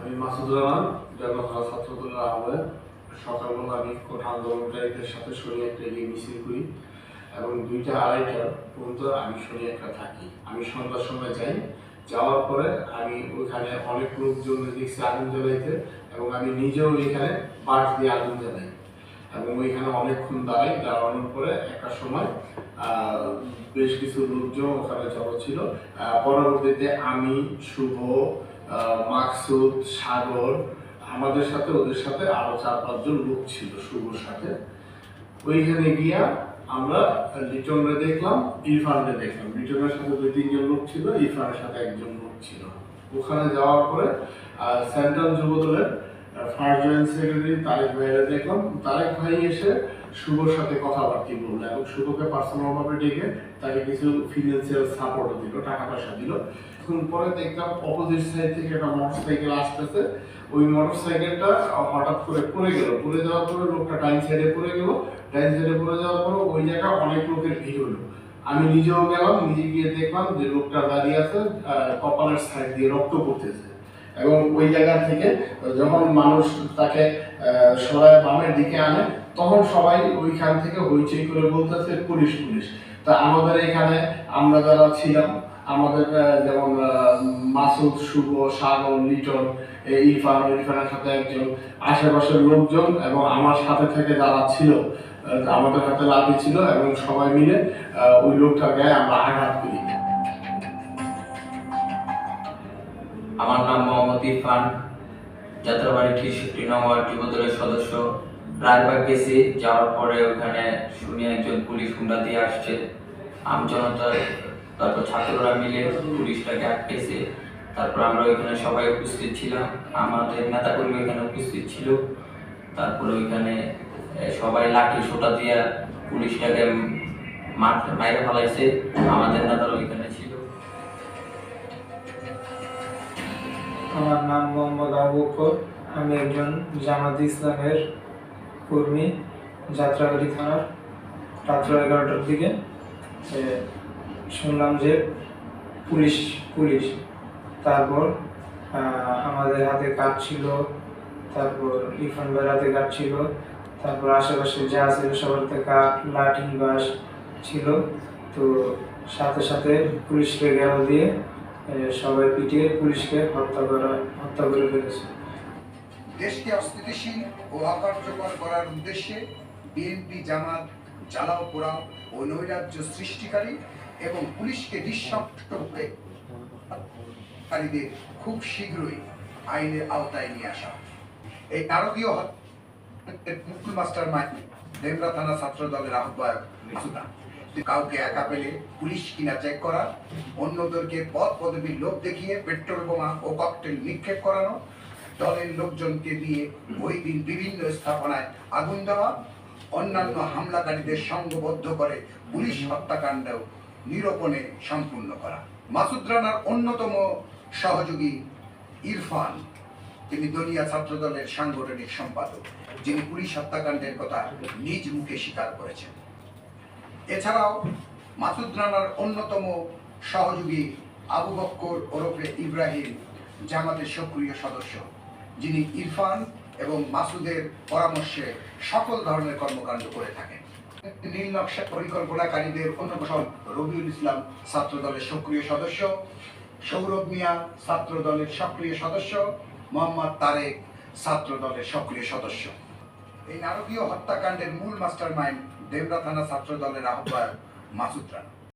আমি মাসুদ রহমান জগন্নাথ ছাত্রদলের আহ্বায়ক। সকালবেলা আমি কোটা আন্দোলনকারীদের সাথে শনি একটা গিয়ে মিছিল করি এবং দুইটা আড়াইটা পর্যন্ত আমি শনি একটা থাকি। আমি সন্ধ্যার সময় যাই। যাওয়ার পরে আমি ওইখানে অনেক লোকজন দেখছি আগুন জ্বালাইতে এবং আমি নিজেও এখানে বাঁশ দিয়ে আগুন জ্বালাই। এবং ওইখানে অনেকক্ষণ দাঁড়াই। দাঁড়ানোর পরে একটা সময় বেশ কিছু লোকজন ওখানে জড়ো ছিল। পরবর্তীতে আমি, শুভ মাকসুদ, সাগর, আমাদের সাথে, ওদের সাথে আরও চার পাঁচজন লোক ছিল শুভর সাথে। ওইখানে গিয়া আমরা লিটনরে দেখলাম, ইরফানরে দেখলাম। লিটনের সাথে দুই, তিনজন লোক ছিল, ইরফানের সাথে একজন লোক ছিল। ওখানে যাওয়ার পরে সেন্ট্রাল যুবদলের ফার্স্ট জয়েন্ট সেক্রেটারি তারেক দেখলাম তারেক ভাই এসে শুভর সাথে কথাবার্তা বলল এবং শুভকে পার্সোনাল ভাবে ডেকে তাকে কিছু ফিনান্সিয়াল দিল, টাকা পয়সা দিল। কিছুক্ষণ পরে দেখলাম অপোজিট সাইড থেকে একটা মোটর আসতেছে। ওই সাইকেলটা হঠাৎ করে পড়ে গেল। পড়ে যাওয়ার পরে লোকটা ডাইন সাইডে পড়ে গেল। ডাইন সাইডে পড়ে যাওয়ার পরে ওই জায়গায় অনেক লোকের ভিড় হলো। আমি নিজেও গেলাম, নিজে গিয়ে দেখলাম যে লোকটা দাঁড়িয়ে আছে কপালের সাইড দিয়ে রক্ত পড়তেছে। এবং ওই জায়গা থেকে যখন মানুষ তাকে সরায় বামের দিকে আনে, তখন সবাই ওইখান থেকে হইচই করে বলতেছে, পুলিশ পুলিশ। তা আমাদের এখানে আমরা যারা ছিলাম, আমাদের যেমন মাসুদ, শুভ, সাগর, লিটন ইরফান, ইরফানের সাথে একজন আশেপাশের লোকজন এবং আমার সাথে থেকে যারা ছিল আমাদের হাতে লাঠি ছিল এবং সবাই মিলে ওই লোকটার গায়ে আমরা আঘাত করি। আমার নাম মোহাম্মদ ইরফান। যাত্রাবাড়ি ছিষট্টি নম্বর যুবদলের সদস্য। রায়বাগ গেছি, যাওয়ার পরে ওখানে শুনি একজন পুলিশ হুন্ডা দিয়ে আসছে। আমজনতা তারপর ছাত্ররা মিলে পুলিশটাকে আটকেছে। তারপর আমরা ওইখানে সবাই উপস্থিত ছিলাম। আমাদের নেতাকর্মী ওইখানে উপস্থিত ছিল। তারপরে ওইখানে সবাই লাঠি সোটা দিয়ে পুলিশটাকে মাইরে ফেলাইছে। আমাদের নেতারা ওইখানে আমার নাম মোহাম্মদ আবু বকর। আমি একজন জামাত ইসলামের কর্মী, যাত্রাবাড়ি থানার রাত্র এগারোটার দিকে। শুনলাম যে পুলিশ পুলিশ। তারপর আমাদের হাতে কাঠ ছিল, তারপর ইরফান ভাইয়ের হাতে কাঠ ছিল, তারপর আশেপাশে যা ছিল সবার হাতে কাঠ লাঠি বাস ছিল। তো সাথে সাথে পুলিশকে গেল দিয়ে সবাই পিটিয়ে পুলিশকে হত্যা করা, হত্যা করে ফেলেছে। দেশকে অস্থিতিশীল ও অকার্যকর করার উদ্দেশ্যে বিএনপি, জামাত জ্বালাও পোড়াও ও নৈরাজ্য সৃষ্টিকারী এবং পুলিশকে নিঃশব্দ করে কারীদের খুব শীঘ্রই আইনের আওতায় নিয়ে আসা এই নারকীয় হত্যার মুকুল মাস্টার মাইন্ড ডেমরা থানা ছাত্র দলের আহ্বায়ক সুদান কাউকে একা পেলে পুলিশ কিনা চেক করা, অন্যদেরকে পদ পদবীর দেখিয়ে পেট্রোল বোমা ও ককটেল নিক্ষেপ করানো, দলের লোকজনকে দিয়ে ওই দিন বিভিন্ন স্থাপনায় আগুন দেওয়া, অন্যান্য হামলাকারীদের সংঘবদ্ধ করে পুলিশ হত্যাকাণ্ড নিরূপণে সম্পূর্ণ করা। মাসুদ রানার অন্যতম সহযোগী ইরফান, তিনি দলিয়া ছাত্র দলের সাংগঠনিক সম্পাদক, যিনি পুলিশ হত্যাকাণ্ডের কথা নিজ মুখে স্বীকার করেছেন। এছাড়াও মাসুদ রানার অন্যতম সহযোগী আবু বক্কর ওরফে ইব্রাহিম জামাতের সক্রিয় সদস্য, যিনি ইরফান এবং মাসুদের পরামর্শে সকল ধরনের কর্মকাণ্ড করে থাকেন। নীল নকশা পরিকল্পনাকারীদের অন্যতম রবিউল ইসলাম ছাত্র দলের সক্রিয় সদস্য, সৌরভ মিয়া ছাত্র দলের সক্রিয় সদস্য, মোহাম্মদ তারেক ছাত্র দলের সক্রিয় সদস্য। এই নারকীয় হত্যাকাণ্ডের মূল মাস্টার মাইন্ড দেবরা থানা ছাত্র দলের আহ্বায়ক মাসুদ রানা।